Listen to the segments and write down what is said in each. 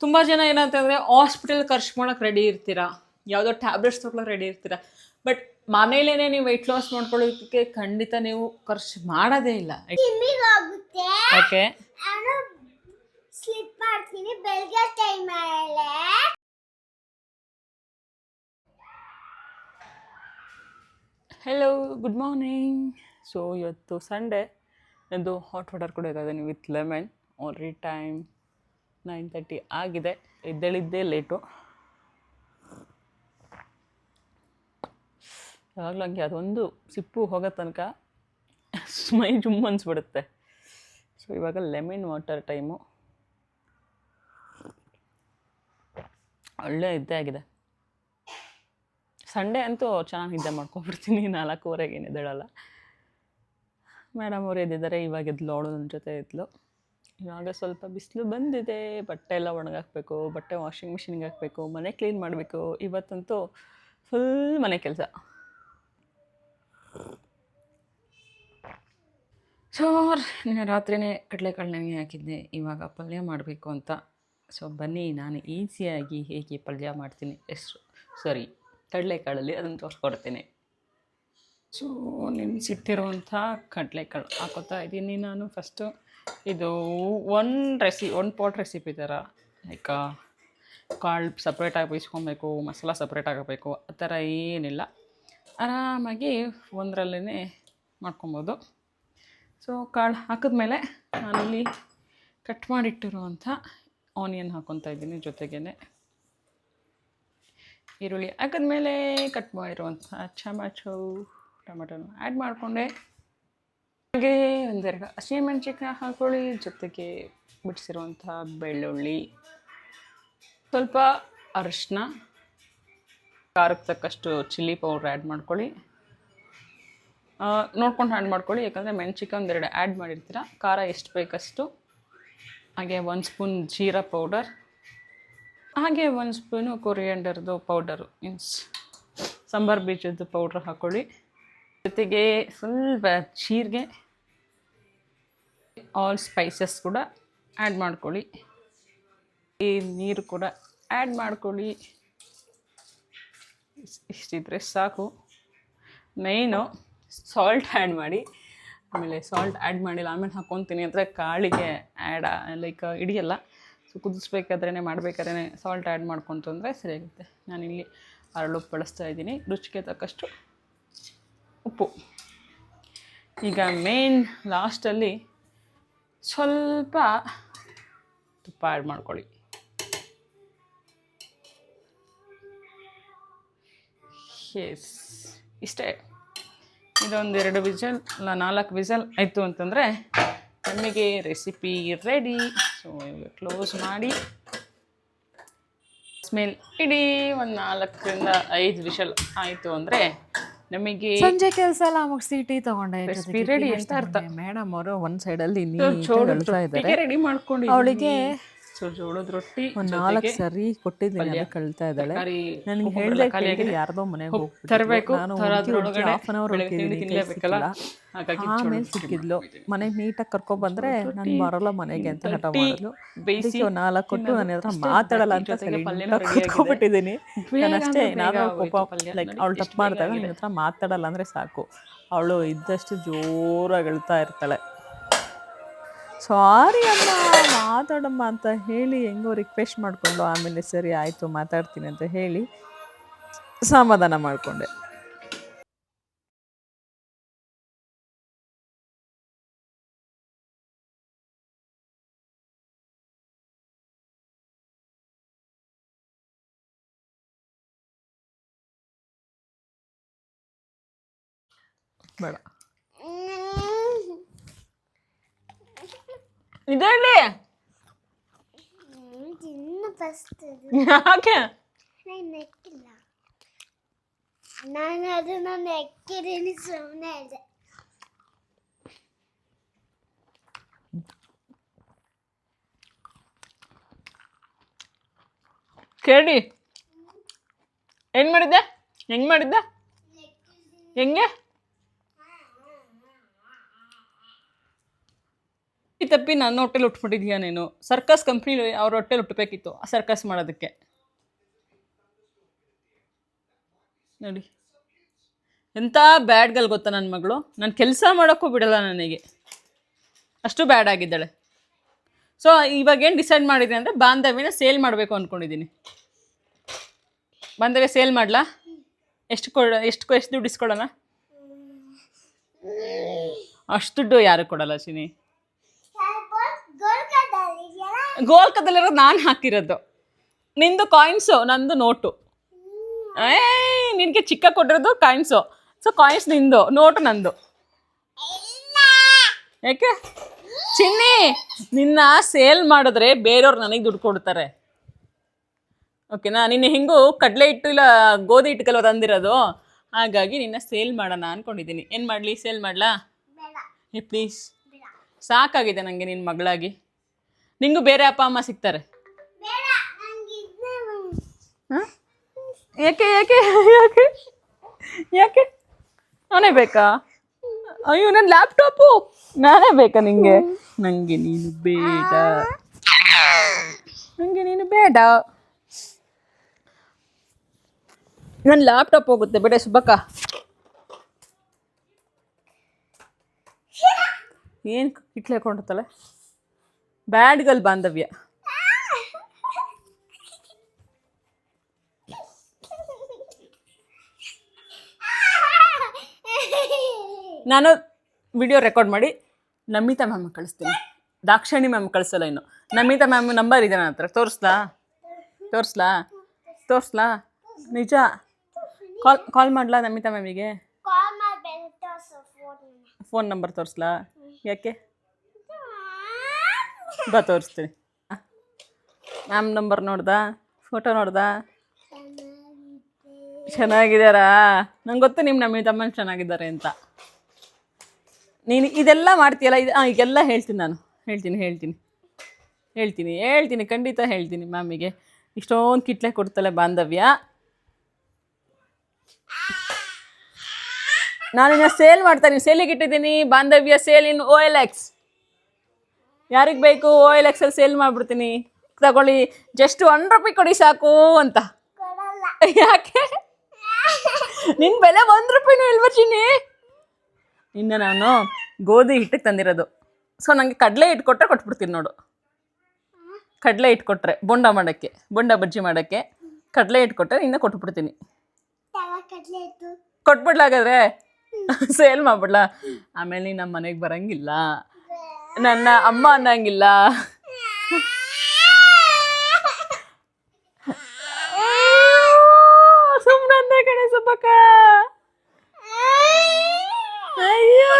ತುಂಬ ಜನ ಏನಂತಂದರೆ ಹಾಸ್ಪಿಟಲ್ ಖರ್ಚು ಮಾಡೋಕೆ ರೆಡಿ ಇರ್ತೀರಾ? ಯಾವುದೋ ಟ್ಯಾಬ್ಲೆಟ್ಸ್ ತೊಗೊಳಕ್ಕೆ ರೆಡಿ ಇರ್ತೀರಾ? ಬಟ್ ಮನೇಲೇ ನೀವು ವೆಯ್ಟ್ ಲಾಸ್ ಮಾಡ್ಕೊಳ್ಳೋದಕ್ಕೆ ಖಂಡಿತ ನೀವು ಖರ್ಚು ಮಾಡೋದೇ ಇಲ್ಲ. ಓಕೆ ನಾನು ಸ್ಲಿಪ್ ಮಾಡ್ತೀನಿ ಬೆಳಗ್ಗೆ time hello good morning so ಇವತ್ತು ಸಂಡೇ ಒಂದು ಹಾಟ್ ವಾಟರ್ ಕೂಡ ನೀವು with lemon already time nine thirty ಆಗಿದೆ. ಎದ್ದೇಳಿದ್ದೇ ಲೇಟು ಯಾವಾಗಲೂ ಹಂಗೆ, ಅದೊಂದು ಸಿಪ್ಪು ಹೋಗೋ ತನಕ ಸ್ಮೈ ಜುಮ್ ಅನ್ಸ್ಬಿಡುತ್ತೆ. ಸೊ ಇವಾಗ ಲೆಮನ್ ವಾಟರ್ ಟೈಮು ಒಳ್ಳೆ ಇದ್ದೇ ಆಗಿದೆ. ಸಂಡೇ ಅಂತೂ ಚೆನ್ನಾಗಿ ನಿದ್ದೆ ಮಾಡ್ಕೊಬಿಡ್ತೀನಿ ನಾಲ್ಕೂವರೆಗೆ ಏನು ಎದ್ದೇಳಲ್ಲ. ಮೇಡಮ್ ಅವ್ರು ಎದ್ದಿದ್ದಾರೆ, ಇವಾಗ ಎದ್ಲು, ಅವಳು ನನ್ನ ಜೊತೆ ಎದ್ಲು. ಇವಾಗ ಸ್ವಲ್ಪ ಬಿಸಿಲು ಬಂದಿದೆ, ಬಟ್ಟೆ ಎಲ್ಲ ಒಣಗಾಕಬೇಕು, ಬಟ್ಟೆ ವಾಷಿಂಗ್ ಮಿಷಿನ್ಗೆ ಹಾಕಬೇಕು, ಮನೆ ಕ್ಲೀನ್ ಮಾಡಬೇಕು. ಇವತ್ತಂತೂ ಫುಲ್ ಮನೆ ಕೆಲಸ. ಸೊ, ನಿನ್ನೆ ರಾತ್ರಿನೇ ಕಡಲೆಕಾಳು ನೆನೆ ಹಾಕಿದ್ದೆ. ಇವಾಗ ಪಲ್ಯ ಮಾಡಬೇಕು ಅಂತ. ಸೊ, ಬನ್ನಿ, ನಾನು ಈಸಿಯಾಗಿ ಹೇಗೆ ಪಲ್ಯ ಮಾಡ್ತೀನಿ. ಎಷ್ಟು ಸಾರಿ ಕಡಲೆಕಾಳಲ್ಲಿ ಅದನ್ನು ತೋರಿಸ್ಕೊಡ್ತೀನಿ. ಸೊ, ನೆನೆಸಿಟ್ಟಿರುವಂಥ ಕಡಲೆಕಾಳು ಹಾಕೋತಾ ಇದ್ದೀನಿ ನಾನು ಫಸ್ಟು ಇದು ಒನ್ ರೆಸಿ ಒನ್ ಪಾಟ್ ರೆಸಿಪಿ ಥರ ಲೈಕ್ ಕಾಳು ಸಪ್ರೇಟಾಗಿ ಬೇಯಿಸ್ಕೊಬೇಕು, ಮಸಾಲ ಸಪ್ರೇಟ್ ಆಗಬೇಕು ಆ ಥರ ಏನಿಲ್ಲ. ಆರಾಮಾಗಿ ಒಂದರಲ್ಲೇ ಮಾಡ್ಕೊಬೋದು. ಸೊ ಕಾಳು ಹಾಕಿದ್ಮೇಲೆ ನಾನಿಲ್ಲಿ ಕಟ್ ಮಾಡಿಟ್ಟಿರುವಂಥ ಆನಿಯನ್ ಹಾಕ್ಕೊತಾ ಇದ್ದೀನಿ ಜೊತೆಗೇ ಈರುಳ್ಳಿ ಹಾಕಿದ್ಮೇಲೆ ಕಟ್ ಮಾಡಿರುವಂಥ ಚಮಚು, ಟೊಮೆಟೊನ ಆ್ಯಡ್ ಮಾಡಿಕೊಂಡೆ. ಹಾಗೆ ಒಂದೆರಡು ಹಸಿಮೆಣ್ಸಿನ್ಕಾಯಿ ಹಾಕೊಳ್ಳಿ ಜೊತೆಗೆ ಬಿಡಿಸಿರುವಂಥ ಬೆಳ್ಳುಳ್ಳಿ, ಸ್ವಲ್ಪ ಅರಿಶಿನ, ಖಾರಕ್ಕೆ ತಕ್ಕಷ್ಟು ಚಿಲ್ಲಿ ಪೌಡ್ರ್ ಆ್ಯಡ್ ಮಾಡ್ಕೊಳ್ಳಿ. ನೋಡ್ಕೊಂಡು ಆ್ಯಡ್ ಮಾಡ್ಕೊಳ್ಳಿ, ಯಾಕಂದರೆ ಮೆಣಸಿನ್ಕಾಯಿ ಒಂದೆರಡು ಆ್ಯಡ್ ಮಾಡಿರ್ತೀರ? ಖಾರ ಎಷ್ಟು ಬೇಕಷ್ಟು? ಹಾಗೆ ಒಂದು ಸ್ಪೂನ್ ಜೀರಾ ಪೌಡರ್, ಹಾಗೆ ಒಂದು ಸ್ಪೂನು ಕೊರಿಯಂಡರ್ದು ಪೌಡರು ಮೀನ್ಸ್ ಸಾಂಬಾರು ಬೀಜದ್ದು ಪೌಡ್ರ್ ಹಾಕ್ಕೊಳ್ಳಿ ಜೊತೆಗೆ ಸ್ವಲ್ಪ ಜೀರಿಗೆ ಆಲ್ ಸ್ಪೈಸಸ್ ಕೂಡ ಆ್ಯಡ್ ಮಾಡ್ಕೊಳ್ಳಿ. ಈ ನೀರು ಕೂಡ ಆ್ಯಡ್ ಮಾಡ್ಕೊಳ್ಳಿ. ಇಷ್ಟಿದ್ರೆ ಸಾಕು. ಮೇಯ್ನು ಸಾಲ್ಟ್ ಆ್ಯಡ್ ಮಾಡಿ. ಆಮೇಲೆ ಸಾಲ್ಟ್ ಆ್ಯಡ್ ಮಾಡಿಲ್ಲ, ಆಮೇಲೆ ಹಾಕ್ಕೊತೀನಿ. ಅಂದರೆ ಕಾಳಿಗೆ ಆ್ಯಡ್ ಲೈಕ್ ಹಿಡಿಯಲ್ಲ. ಸೊ ಕುದಿಸ್ಬೇಕಾದ್ರೇ ಮಾಡಬೇಕಾದ್ರೆ ಸಾಲ್ಟ್ ಆ್ಯಡ್ ಮಾಡ್ಕೊಂತಂದರೆ ಸರಿಯಾಗುತ್ತೆ. ನಾನಿಲ್ಲಿ ಅರಳು ಬಳಸ್ತಾ ಇದ್ದೀನಿ. ರುಚಿಗೆ ತಕ್ಕಷ್ಟು ಉಪ್ಪು. ಈಗ ಮೇನ್ ಲಾಸ್ಟಲ್ಲಿ ಸ್ವಲ್ಪ ತುಪ್ಪ ಆ್ಯಡ್ ಮಾಡ್ಕೊಳ್ಳಿ. ಎಸ್ ಇಷ್ಟೇ. ಇದೊಂದು ಎರಡು ವಿಸಲ್ ಇಲ್ಲ ನಾಲ್ಕು ವಿಜಲ್ ಆಯಿತು ಅಂತಂದರೆ ನಮಗೆ ರೆಸಿಪಿ ರೆಡಿ ಸೊ ಇವಾಗ ಕ್ಲೋಸ್ ಮಾಡಿ. ಸ್ಮೆಲ್ ಇಡೀ ಒಂದು ನಾಲ್ಕರಿಂದ ಐದು ವಿಷಲ್ ಆಯಿತು ಅಂದರೆ ನಮಗೆ ಸಂಜೆ ಕೆಲಸ ಎಲ್ಲ ಮುಗಿಸಿ ಟೀ ತಗೊಂಡೆ ರೆಡಿ ಅಂತ ಅರ್ಥ. ಮೇಡಮ್ ಅವರು ಒಂದ್ ಸೈಡ್ ಅಲ್ಲಿ ರೆಡಿ ಮಾಡ್ಕೊಂಡು ಅವಳಿಗೆ ಸೊ ಜೋಳದ ರೊಟ್ಟಿ ಒಂದ್ ನಾಲ್ಕು ಸರಿ ಕೊಟ್ಟಿದ್ದೀನಿ ಪಲ್ಯ. ಕಳ್ತಾ ಇದ್ದಾಳೆ. ನನಗೆ ಹೇಳಿದೆ ಕಲಿಯಾಗಿ ಯಾರ್ದೋ ಮನೆಗೆ ಹೋಗ್ ತರಬೇಕು ನಾನು ಹುಡ್ಕಿ ಹುಡ್ಕಿ ಅವರ್. ಹಾಗಾಗಿ ಆಮೇಲೆ ಸಿಕ್ಕಿದ್ಲು. ಮನೆಗೆ ನೀಟಾಗಿ ಕರ್ಕೊಂಡ್ ಬಂದ್ರೆ ನಾನು ಬರಲ್ಲ ಮನೆಗೆ ಅಂತ ಹಠ ಮಾಡಿದ್ಲು. ಬೇಯಿಸಿ ನಾಲ್ಕು ಕೊಟ್ಟು ನನ್ನ ಹತ್ರ ಮಾತಾಡಲ್ಲ ಅಂತ ಕೂತ್ಕೊಂಡ್ಬಿಟ್ಟಿದ್ದೀನಿ ನಾನು ಅಷ್ಟೇ ಅಂದ್ರೆ ಕೋಪ ಲೈಕ್ ಅವಳು ತಪ್ಪು ಮಾಡ್ದಾಗ ನನ್ನ ಹತ್ರ ಮಾತಾಡಲ್ಲ ಅಂದ್ರೆ ಸಾಕು. ಅವಳು ಇದ್ದಷ್ಟು ಜೋರಾಗಿ ಹೇಳ್ತಾ ಇರ್ತಾಳೆ. ಸಾರಿ ಅಮ್ಮ ಮಾತಾಡಮ್ಮ ಅಂತ ಹೇಳಿ ಹೆಂಗೋ ರಿಕ್ವೆಸ್ಟ್ ಮಾಡಿಕೊಂಡು ಆಮೇಲೆ ಸರಿ ಆಯಿತು ಮಾತಾಡ್ತೀನಿ ಅಂತ ಹೇಳಿ ಸಮಾಧಾನ ಮಾಡಿಕೊಂಡೆ. ಬೇಡ. ಇದರಲ್ಲಿ ಇನ್ನು ಫಸ್ಟ್ ಯಾಕೆ ನಾನು ನೆಕ್ಕಿಲ್ಲ ನಾನು ಅದನ್ನ ನೆಕ್ಕಿದ್ದೀನಿ ಸುಮ್ಮನೆ ಇದೆ ಕೇಳಿ ಹೆಂಗ್ ಮಾಡಿದ್ದೆ ಹೆಂಗ್ ಮಾಡಿದ್ದೆ ಹೆಂಗೆ ತಪ್ಪಿ ನನ್ನ ಹೊಟ್ಟೆಲಿ ಉಟ್ಬಿಟ್ಟಿದ್ಯಾ ನೀನು? ಸರ್ಕಸ್ ಕಂಪ್ನಿ ಅವ್ರ ಹೊಟ್ಟೆಲಿ ಉಟ್ಬೇಕಿತ್ತು ಆ ಸರ್ಕಸ್ ಮಾಡೋದಕ್ಕೆ. ನೋಡಿ. ಎಂಥ ಬ್ಯಾಡ್ ಗಲ್ ಗೊತ್ತಾ ನನ್ನ ಮಗಳು? ನಾನು ಕೆಲಸ ಮಾಡೋಕ್ಕೂ ಬಿಡಲ್ಲ ನನಗೆ. ಅಷ್ಟು ಬ್ಯಾಡ್ ಆಗಿದ್ದಾಳೆ. ಸೊ ಇವಾಗ ಏನು ಡಿಸೈಡ್ ಮಾಡಿದೆ ಅಂದರೆ ಬಾಂಧವ್ಯನ ಸೇಲ್ ಮಾಡಬೇಕು ಅಂದ್ಕೊಂಡಿದ್ದೀನಿ ಬಾಂಧವ್ಯ ಸೇಲ್ ಮಾಡಲಾ? ಎಷ್ಟು ಕೊಡ, ಎಷ್ಟು ಎಷ್ಟು ದುಡ್ಡು ಇಸ್ಕೊಳ್ಳೋಣ? ಅಷ್ಟು ದುಡ್ಡು ಯಾರು ಕೊಡಲ್ಲ ಇದೆಯಲ್ಲ ಗೋಲ್ಕದಲ್ಲಿರೋದು ನಾನು ಹಾಕಿರೋದು. ನಿಂದು ಕಾಯಿನ್ಸು ನಂದು ನೋಟು. ಏ ನಿನಗೆ ಚಿಕ್ಕ ಕೊಟ್ಟಿರೋದು ಕಾಯಿನ್ಸು ಸೊ ಕಾಯಿನ್ಸ್ ನಿಂದು ನೋಟು ನಂದು. ಯಾಕೆ? ಚಿನ್ನಿ ನಿನ್ನ ಸೇಲ್ ಮಾಡಿದ್ರೆ ಬೇರೆಯವ್ರು ನನಗೆ ದುಡ್ಡು ಕೊಡ್ತಾರೆ. ಓಕೆನಾ ನಿನ್ನ ಹೆಂಗೂ ಕಡಲೆ ಹಿಟ್ಟು ಇಲ್ಲ ಗೋಧಿ ಹಿಟ್ಟು ತಂದಿರೋದು. ಹಾಗಾಗಿ ನಿನ್ನ ಸೇಲ್ ಮಾಡೋಣ ಅಂದ್ಕೊಂಡಿದ್ದೀನಿ ಏನು ಮಾಡಲಿ? ಸೇಲ್ ಮಾಡಲಾ? ಏ ಪ್ಲೀಸ್ ಸಾಕಾಗಿದೆ ನನಗೆ ನಿನ್ನ ಮಗಳಾಗಿ. ನಿಂಗೂ ಬೇರೆ ಅಪ್ಪ ಅಮ್ಮ ಸಿಗ್ತಾರೆ. ನಂಗೆ ಹಾಂ? ಯಾಕೆ ಯಾಕೆ ಯಾಕೆ ಯಾಕೆ? ನಾನೇ ಬೇಕಾ? ಅಯ್ಯೋ ನನ್ನ ಲ್ಯಾಪ್ಟಾಪು ನಾನೇ ಬೇಕಾ ನಿಂಗೆ? ನನಗೆ ನೀನು ಬೇಡ. ನನಗೆ ನೀನು ಬೇಡ. ನನ್ನ ಲ್ಯಾಪ್ಟಾಪ್ ಹೋಗುತ್ತೆ. ಬೇಡ ಸುಬ್ಬಕ್ಕ. ಏನು ಕಿಟ್ಲೆ ಹಾಕೊಂಡಿರ್ತಾಳೆ ಬ್ಯಾಡ್ ಗಲ್ ಬಾಂಧವ್ಯ. ನಾನು ವಿಡಿಯೋ ರೆಕಾರ್ಡ್ ಮಾಡಿ ನಮಿತಾ ಮ್ಯಾಮ್ ಕಳಿಸ್ತೀನಿ. ದಾಕ್ಷಿಣಿ ಮ್ಯಾಮ್ ಕಳಿಸಲ್ಲ ಇನ್ನು. ನಮಿತಾ ಮ್ಯಾಮ್ ನಂಬರ್ ಇದೆ ನನ್ನ ಹತ್ರ. ತೋರಿಸ್ಲಾ? ತೋರಿಸ್ಲಾ? ತೋರಿಸ್ಲಾ? ನಿಜ? ಕಾಲ್ ಕಾಲ್ ಮಾಡ್ಲಾ ನಮಿತಾ ಮ್ಯಾಮಿಗೆ ಫೋನ್ ನಂಬರ್ ತೋರಿಸ್ಲಾ? ಯಾಕೆ? ಬಾ ತೋರಿಸ್ತೀನಿ. ಮ್ಯಾಮ್ ನಂಬರ್ ನೋಡ್ದಾ? ಫೋಟೋ ನೋಡ್ದಾ? ಚೆನ್ನಾಗಿದ್ದಾರಾ ನಂಗೆ ಗೊತ್ತು ನಿಮ್ಮ ನಮ್ಮ ತಮ್ಮನ ಚೆನ್ನಾಗಿದ್ದಾರೆ ಅಂತ. ನೀನು ಇದೆಲ್ಲ ಮಾಡ್ತೀಯಲ್ಲ, ಇದು ಹಾಂ ಈಗೆಲ್ಲ ಹೇಳ್ತೀನಿ ನಾನು. ಹೇಳ್ತೀನಿ ಹೇಳ್ತೀನಿ. ಹೇಳ್ತೀನಿ ಹೇಳ್ತೀನಿ, ಖಂಡಿತ ಹೇಳ್ತೀನಿ ಮ್ಯಾಮಿಗೆ. ಇಷ್ಟೊಂದು ಕಿಟ್ಲೆ ಕೊಡ್ತಾಳೆ ಬಾಂಧವ್ಯ. ನಾನು ಸೇಲ್ ಇದ್ದೀನಿ ಸೇಲಿಗೆ ಇಟ್ಟಿದ್ದೀನಿ. ಬಾಂಧವ್ಯ sale in O L X. ಯಾರಿಗೆ ಬೇಕು? ಓ ಎಲ್ ಎಕ್ಸಲ್ಲಿ ಸೇಲ್ ಮಾಡಿಬಿಡ್ತೀನಿ. ತಗೊಳ್ಳಿ. ಜಸ್ಟ್ ಒನ್ ರುಪಿ ಕೊಡಿ ಸಾಕು ಅಂತ. ಯಾಕೆ? ನಿನ್ನ ಬೆಲೆ ಒಂದು ರೂಪಾಯಿನೂ ಇಲ್ವ ಚಿನ್ನಿ ಇನ್ನು ನಾನು ಗೋಧಿ ಹಿಟ್ಟಿಗೆ ತಂದಿರೋದು. ಸೊ ನನಗೆ ಕಡಲೆ ಹಿಟ್ಟು ಕೊಟ್ಟರೆ ಕೊಟ್ಬಿಡ್ತೀನಿ ನೋಡು. ಕಡಲೆ ಹಿಟ್ಟು ಕೊಟ್ಟರೆ ಬೊಂಡ ಮಾಡೋಕ್ಕೆ ಬೊಂಡ ಬಜ್ಜಿ ಮಾಡೋಕ್ಕೆ ಕಡಲೆ ಹಿಟ್ಟು ಕೊಟ್ಟರೆ ಇನ್ನೂ ಕೊಟ್ಬಿಡ್ತೀನಿ ಕೊಟ್ಬಿಡ್ಲಾಗಾದ್ರೆ? ಸೇಲ್ ಮಾಡ್ಬಿಡ್ಲಾ? ಆಮೇಲೆ ನೀನು ನಮ್ಮ ಮನೆಗೆ ಬರಂಗಿಲ್ಲ. ನನ್ನ ಅಮ್ಮ ಅನ್ನಂಗಿಲ್ಲ. ಸುಮ್ಮನೆ ಕಣೆ ಸುಬ್ಬಕ್ಕ. ಅಯ್ಯೋ.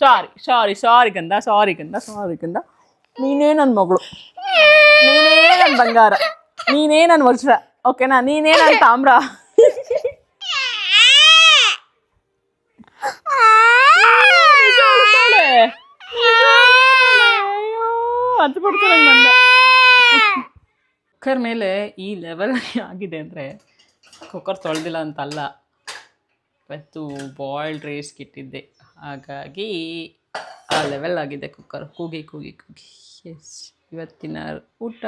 ಸಾರಿ ಸಾರಿ ಸಾರಿ ಗಂಧ ಸಾರಿ ಗಂಧ ಸಾರಿ ಗಂಧ ನೀನೇ ನನ್ನ ಮಗಳು. ನೀನೇ ನನ್ನ ಬಂಗಾರ. ನೀನೇ ನನ್ನ ವಜ್ರ. ಓಕೆನಾ ನೀನೇ ನನ್ನ ತಾಮ್ರ ನಿಜ ಹೇಳ್ತಾಳೆ. ನಿಜ ಹೇಳ್ತಾಳೆ. ಅಯ್ಯೋ, ಹತ್ತು ಬಿಡ್ತಾರೆ ಕುಕ್ಕರ್ ಮೇಲೆ ಈ ಲೆವೆಲ್ ಆಗಿದೆ ಅಂದರೆ ಕುಕ್ಕರ್ ತೊಳೆದಿಲ್ಲ ಅಂತಲ್ಲ. ಇವತ್ತು ಬಾಯ್ಲ್ಡ್ ರೈಸ್ ಇಟ್ಟಿದ್ದೆ ಹಾಗಾಗಿ ಆ ಲೆವೆಲ್ ಆಗಿದೆ ಕುಕ್ಕರ್ ಕೂಗಿ ಕೂಗಿ ಕೂಗಿ. ಎಸ್ ಇವತ್ತಿನ ಊಟ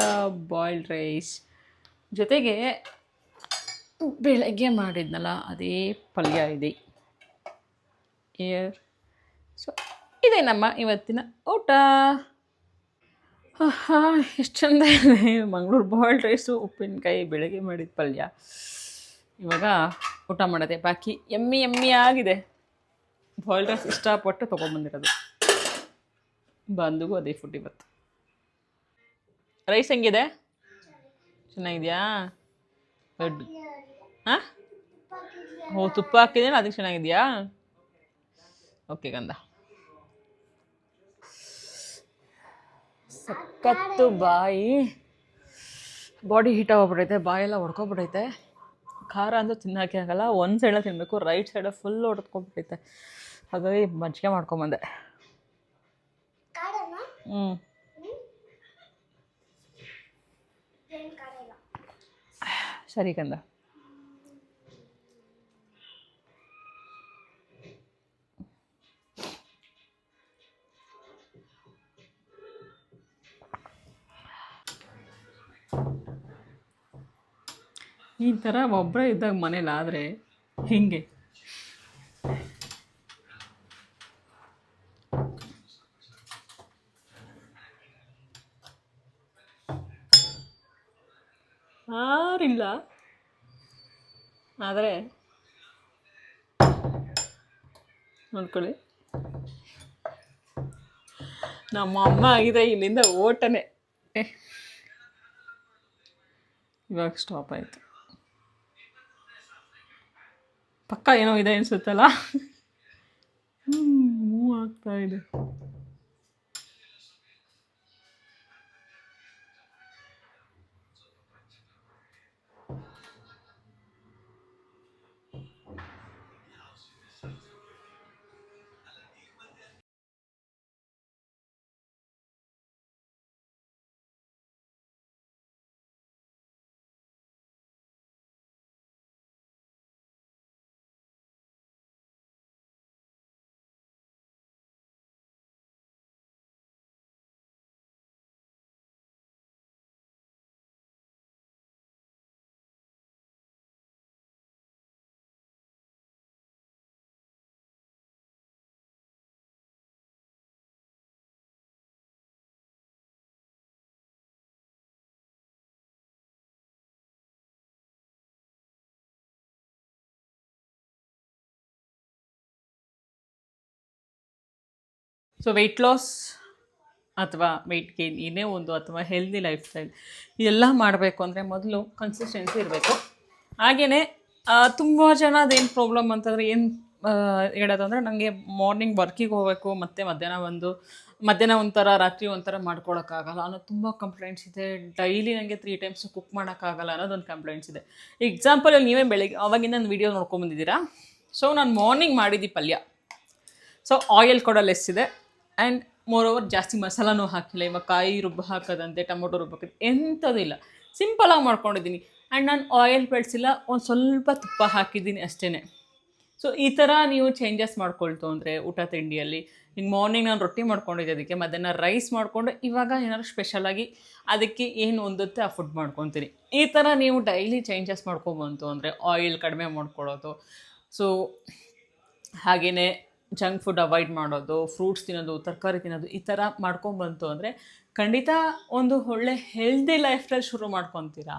ಬಾಯ್ಲ್ಡ್ ರೈಸ್ ಜೊತೆಗೆ ಬೆಳಗ್ಗೆ ಮಾಡಿದ್ನಲ್ಲ ಅದೇ ಪಲ್ಯ ಇದೆ. ಏರ್ ಸೊ ಇದೇ ನಮ್ಮ ಇವತ್ತಿನ ಊಟ. ಎಷ್ಟು ಚಂದ ಇದೆ. ಮಂಗಳೂರು ಬಾಯ್ಲ್ಡ್ ರೈಸು ಉಪ್ಪಿನಕಾಯಿ ಬೆಳಗ್ಗೆ ಮಾಡಿದ ಪಲ್ಯ. ಇವಾಗ ಊಟ ಮಾಡೋದೆ. ಬಾಕಿ ಎಮ್ಮಿ ಎಮ್ಮಿ ಆಗಿದೆ. ಬಾಯ್ಲ್ಡ್ ರೈಸ್ ಇಷ್ಟಪಟ್ಟು ತೊಗೊಂಬಂದಿರೋದು. ಬಂದಿಗೂ ಅದೇ ಫುಡ್ ಇವತ್ತು. ರೈಸ್ ಹೆಂಗಿದೆ? ಚೆನ್ನಾಗಿದೆಯಾ? ದೊಡ್ಡ ಹಾಂ? ಓ, ತುಪ್ಪ ಹಾಕಿದ್ರೆ ಅದಕ್ಕೆ ಚೆನ್ನಾಗಿದೆಯಾ? ಓಕೆ ಗಂಧ. ಸಖತ್ತು ಬಾಯಿ. ಬಾಡಿ ಹೀಟ್ ಆಗೋಗ್ಬಿಟ್ಟೈತೆ ಬಾಯೆಲ್ಲ ಹೊಡ್ಕೊಬಿಟ್ಟೈತೆ ಖಾರ ಅಂತೂ ತಿನ್ನೋಕ್ಕೆ ಆಗಲ್ಲ ಒಂದು ಸೈಡ ತಿನ್ನಬೇಕು ರೈಟ್ ಸೈಡ ಫುಲ್ ಹೊಡೆದ್ಕೊಂಡ್ಬಿಟ್ಟೈತೆ ಹಾಗಾಗಿ ಮಜ್ಜಿಗೆ ಮಾಡ್ಕೊಂಬಂದೆ. ಹ್ಞೂ ಸರಿ ಕಂದ. ಈ ಥರ ಒಬ್ಬರೇ ಇದ್ದಾಗ ಮನೇಲಿ ಆದರೆ ಹಿಂಗೆ. ಆರಿಲ್ಲ ಆದರೆ ನೋಡ್ಕೊಳ್ಳಿ. ನಮ್ಮ ಅಮ್ಮ ಆಗಿದೆ ಇಲ್ಲಿಂದ ಓಟನೇ. ಇವಾಗ ಸ್ಟಾಪ್ ಆಯಿತು. ಪಕ್ಕ ಏನೋ ಇದೆ ಅನಿಸುತ್ತಲ್ಲ? ಹ್ಞೂ ಮೂವ್ ಆಗ್ತಾ ಇದೆ. ಸೊ ವೆಯ್ಟ್ ಲಾಸ್ ಅಥವಾ ವೆಯ್ಟ್ ಗೇನ್ ಏನೇ ಒಂದು ಅಥವಾ ಹೆಲ್ದಿ ಲೈಫ್ ಸ್ಟೈಲ್ ಇದೆಲ್ಲ ಮಾಡಬೇಕು ಅಂದರೆ ಮೊದಲು ಕನ್ಸಿಸ್ಟೆನ್ಸಿ ಇರಬೇಕು. ಹಾಗೆಯೇ ತುಂಬ ಜನ ಅದೇನು ಪ್ರಾಬ್ಲಮ್ ಅಂತಂದರೆ ಏನು ಹೇಳೋದಂದರೆ ನನಗೆ ಮಾರ್ನಿಂಗ್ ವರ್ಕಿಗೆ ಹೋಗಬೇಕು, ಮತ್ತು ಮಧ್ಯಾಹ್ನ ಒಂದು, ಮಧ್ಯಾಹ್ನ ಒಂಥರ, ರಾತ್ರಿ ಒಂಥರ ಮಾಡ್ಕೊಳಕ್ಕಾಗಲ್ಲ ಅನ್ನೋ ತುಂಬ ಕಂಪ್ಲೇಂಟ್ಸ್ ಇದೆ. ಡೈಲಿ ನನಗೆ ತ್ರೀ ಟೈಮ್ಸ್ ಕುಕ್ ಮಾಡೋಕ್ಕಾಗಲ್ಲ ಅನ್ನೋದೊಂದು ಕಂಪ್ಲೇಂಟ್ಸ್ ಇದೆ. ಎಕ್ಸಾಂಪಲ್ ನೀವೇ ಬೆಳಿಗ್ಗೆ ಅವಾಗಿಂದ ನಾನು ವೀಡಿಯೋ ನೋಡ್ಕೊಂಬಂದಿದ್ದೀರಾ ಸೊ ನಾನು ಮಾರ್ನಿಂಗ್ ಮಾಡಿದ್ದು ಪಲ್ಯ. ಸೊ ಆಯಿಲ್ ಕೂಡ ಲೆಸ್ ಇದೆ. ಆ್ಯಂಡ್ ಮೋರ್ ಓವರ್ ಜಾಸ್ತಿ ಮಸಾಲನೂ ಹಾಕಿಲ್ಲ, ಇವಾಗ ಕಾಯಿ ರುಬ್ಬ ಹಾಕೋದಂತೆ, ಟೊಮೊಟೊ ರುಬ್ಬಕ್ಕೆ ಎಂಥದಿಲ್ಲ ಸಿಂಪಲಾಗಿ ಮಾಡ್ಕೊಂಡಿದ್ದೀನಿ. ಆ್ಯಂಡ್ ನಾನು ಆಯಿಲ್ ಬೆಳೆಸಿಲ್ಲ, ಒಂದು ಸ್ವಲ್ಪ ತುಪ್ಪ ಹಾಕಿದ್ದೀನಿ ಅಷ್ಟೇ ಸೊ ಈ ಥರ ನೀವು ಚೇಂಜಸ್ ಮಾಡ್ಕೊಳ್ತು ಅಂದರೆ ಊಟ ತಿಂಡಿಯಲ್ಲಿ. ಈಗ ಮಾರ್ನಿಂಗ್ ನಾನು ರೊಟ್ಟಿ ಮಾಡ್ಕೊಂಡಿದ್ದೆ, ಅದಕ್ಕೆ ಮಧ್ಯಾಹ್ನ ರೈಸ್ ಮಾಡಿಕೊಂಡು, ಇವಾಗ ಏನಾದ್ರು ಸ್ಪೆಷಲಾಗಿ ಅದಕ್ಕೆ ಏನು ಹೊಂದುತ್ತೆ ಆ ಫುಡ್ ಮಾಡ್ಕೊತೀನಿ. ಈ ಥರ ನೀವು ಡೈಲಿ ಚೇಂಜಸ್ ಮಾಡ್ಕೊಬಂತು ಅಂದರೆ ಆಯಿಲ್ ಕಡಿಮೆ ಮಾಡ್ಕೊಳ್ಳೋದು ಸೊ ಹಾಗೆಯೇ ಜಂಕ್ ಫುಡ್ ಅವಾಯ್ಡ್ ಮಾಡೋದು, ಫ್ರೂಟ್ಸ್ ತಿನ್ನೋದು, ತರಕಾರಿ ತಿನ್ನೋದು, ಈ ಥರ ಮಾಡ್ಕೊಂಬಂತು ಅಂದರೆ ಖಂಡಿತ ಒಂದು ಒಳ್ಳೆ ಹೆಲ್ದಿ ಲೈಫ್ ಸ್ಟೈಲ್ ಶುರು ಮಾಡ್ಕೊತೀರಾ?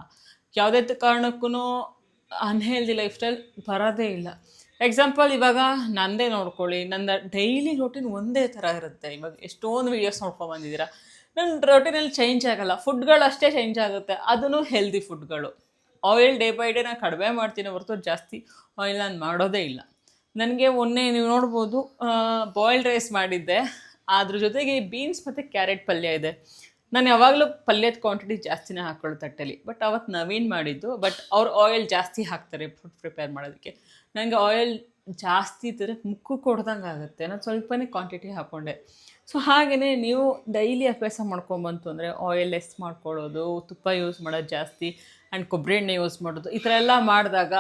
ಯಾವುದೇ ಕಾರಣಕ್ಕೂ ಅನ್ಹೆಲ್ದಿ ಲೈಫ್ ಸ್ಟೈಲ್ ಬರೋದೇ ಇಲ್ಲ. ಎಕ್ಸಾಂಪಲ್ ಇವಾಗ ನಂದೇ ನೋಡ್ಕೊಳ್ಳಿ ನನ್ನ ಡೈಲಿ ರೊಟೀನ್ ಒಂದೇ ಥರ ಇರುತ್ತೆ. ಇವಾಗ ಎಷ್ಟೊಂದು ವೀಡಿಯೋಸ್ ನೋಡ್ಕೊಂಡು ಬಂದಿದ್ದೀರಾ? ನನ್ನ ರೊಟೀನಲ್ಲಿ ಚೇಂಜ್ ಆಗಲ್ಲ ಫುಡ್ಗಳು ಅಷ್ಟೇ ಚೇಂಜ್ ಆಗುತ್ತೆ. ಅದೂ ಹೆಲ್ದಿ ಫುಡ್ಗಳು ಆಯಿಲ್ ಡೇ ಬೈ ಡೇ ನಾನು ಕಡಿಮೆ ಮಾಡ್ತೀನಿ ಹೊರತು ಜಾಸ್ತಿ ಆಯಿಲ್ ನಾನು ಮಾಡೋದೇ ಇಲ್ಲ. ನನಗೆ ಮೊನ್ನೆ ನೀವು ನೋಡ್ಬೋದು ಬಾಯ್ಲ್ಡ್ ರೈಸ್ ಮಾಡಿದ್ದೆ. ಅದ್ರ ಜೊತೆಗೆ ಬೀನ್ಸ್ ಮತ್ತು ಕ್ಯಾರೆಟ್ ಪಲ್ಯ ಇದೆ. ನಾನು ಯಾವಾಗಲೂ ಪಲ್ಯದ ಕ್ವಾಂಟಿಟಿ ಜಾಸ್ತಿನೇ ಹಾಕ್ಕೊಳ್ಳೋ ತಟ್ಟೆಲಿ ಬಟ್ ಅವತ್ತು ನವೀನ್ ಮಾಡಿದ್ದು ಬಟ್ ಅವ್ರು ಆಯಿಲ್ ಜಾಸ್ತಿ ಹಾಕ್ತಾರೆ ಫುಡ್ ಪ್ರಿಪೇರ್ ಮಾಡೋದಕ್ಕೆ. ನನಗೆ ಆಯಿಲ್ ಜಾಸ್ತಿ ಇದ್ದರೆ ಮುಕ್ಕು ಕೊಡ್ದಂಗೆ ಆಗುತ್ತೆ. ನಾನು ಸ್ವಲ್ಪನೇ ಕ್ವಾಂಟಿಟಿ ಹಾಕ್ಕೊಂಡೆ ಸೊ ಹಾಗೆಯೇ ನೀವು ಡೈಲಿ ಅಭ್ಯಾಸ ಮಾಡ್ಕೊಂಬಂತು ಅಂದರೆ ಆಯಿಲ್ ಲೆಸ್ ಮಾಡ್ಕೊಳ್ಳೋದು, ತುಪ್ಪ ಯೂಸ್ ಮಾಡೋದು ಜಾಸ್ತಿ ಆ್ಯಂಡ್ ಕೊಬ್ಬರಿ ಎಣ್ಣೆ ಯೂಸ್ ಮಾಡೋದು, ಈ ಥರ ಎಲ್ಲ ಮಾಡಿದಾಗ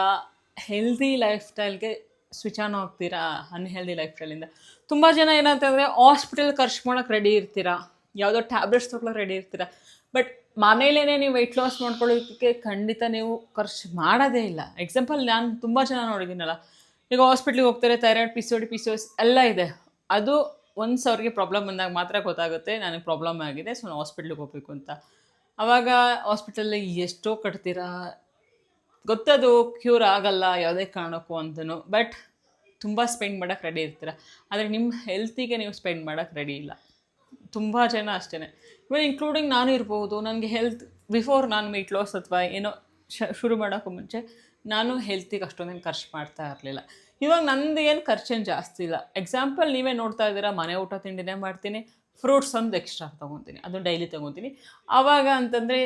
ಹೆಲ್ದಿ ಲೈಫ್ ಸ್ಟೈಲ್ಗೆ ಸ್ವಿಚ್ ಆನ್ ಹೋಗ್ತೀರಾ ಅನ್ಹೆಲ್ದಿ ಲೈಫ್ ಸ್ಟೈಲಿಂದ ತುಂಬ ಜನ ಏನಂತಂದರೆ ಹಾಸ್ಪಿಟಲ್ ಖರ್ಚು ಮಾಡೋಕೆ ರೆಡಿ ಇರ್ತೀರಾ? ಯಾವುದೋ ಟ್ಯಾಬ್ಲೆಟ್ಸ್ ತೊಗೊಳಕ್ಕೆ ರೆಡಿ ಇರ್ತೀರಾ? ಬಟ್ ಮನೇಲೇ ನೀವು ವೆಯ್ಟ್ ಲಾಸ್ ಮಾಡ್ಕೊಳ್ಳೋದಕ್ಕೆ ಖಂಡಿತ ನೀವು ಖರ್ಚು ಮಾಡೋದೇ ಇಲ್ಲ. ಎಕ್ಸಾಂಪಲ್ ನಾನು ತುಂಬ ಜನ ನೋಡಿದ್ದೀನಲ್ಲ. ಈಗ ಹಾಸ್ಪಿಟ್ಲಿಗೆ ಹೋಗ್ತಾರೆ thyroid P C D P C S ಎಲ್ಲ ಇದೆ. ಅದು ಒಂದು ಅವ್ರಿಗೆ ಪ್ರಾಬ್ಲಮ್ ಬಂದಾಗ ಮಾತ್ರ ಗೊತ್ತಾಗುತ್ತೆ, ನನಗೆ ಪ್ರಾಬ್ಲಮ್ ಆಗಿದೆ ಸೊ ನಾನು ಹಾಸ್ಪಿಟ್ಲಿಗೆ ಹೋಗ್ಬೇಕು ಅಂತ. ಆವಾಗ ಹಾಸ್ಪಿಟಲ್ ಎಷ್ಟೋ ಕಟ್ತೀರಾ? ಗೊತ್ತದು ಕ್ಯೂರ್ ಆಗಲ್ಲ, ಯಾವುದೇ ಕಾರಣಕ್ಕೂ ಅಂತಲೂ ಬಟ್ ತುಂಬ ಸ್ಪೆಂಡ್ ಮಾಡೋಕ್ಕೆ ರೆಡಿ ಇರ್ತೀರ. ಆದರೆ ನಿಮ್ಮ ಹೆಲ್ತಿಗೆ ನೀವು ಸ್ಪೆಂಡ್ ಮಾಡೋಕ್ಕೆ ರೆಡಿ ಇಲ್ಲ. ತುಂಬ ಜನ ಅಷ್ಟೇ ಇವನ್ ಇನ್ಕ್ಲೂಡಿಂಗ್ ನಾನು ಇರ್ಬೋದು, ನನಗೆ ಹೆಲ್ತ್ ಬಿಫೋರ್ ನಾನು ವೆಯ್ಟ್ ಲಾಸ್ ಅಥವಾ ಏನೋ ಶುರು ಮಾಡೋಕ್ಕೂ ಮುಂಚೆ, ನಾನು ಹೆಲ್ತಿಗೆ ಅಷ್ಟೊಂದೇನು ಖರ್ಚು ಮಾಡ್ತಾ ಇರಲಿಲ್ಲ. ಇವಾಗ ನಂದು ಏನು ಖರ್ಚೇನು ಜಾಸ್ತಿ ಇಲ್ಲ. ಎಕ್ಸಾಂಪಲ್ ನೀವೇ ನೋಡ್ತಾ ಇದ್ದೀರಾ, ಮನೆ ಊಟ ತಿಂಡಿನೇ ಮಾಡ್ತೀನಿ ಫ್ರೂಟ್ಸ್ ಒಂದು ಎಕ್ಸ್ಟ್ರಾ ತೊಗೊತೀನಿ, ಅದು ಡೈಲಿ ತೊಗೊತೀನಿ. ಆವಾಗ ಅಂತಂದರೆ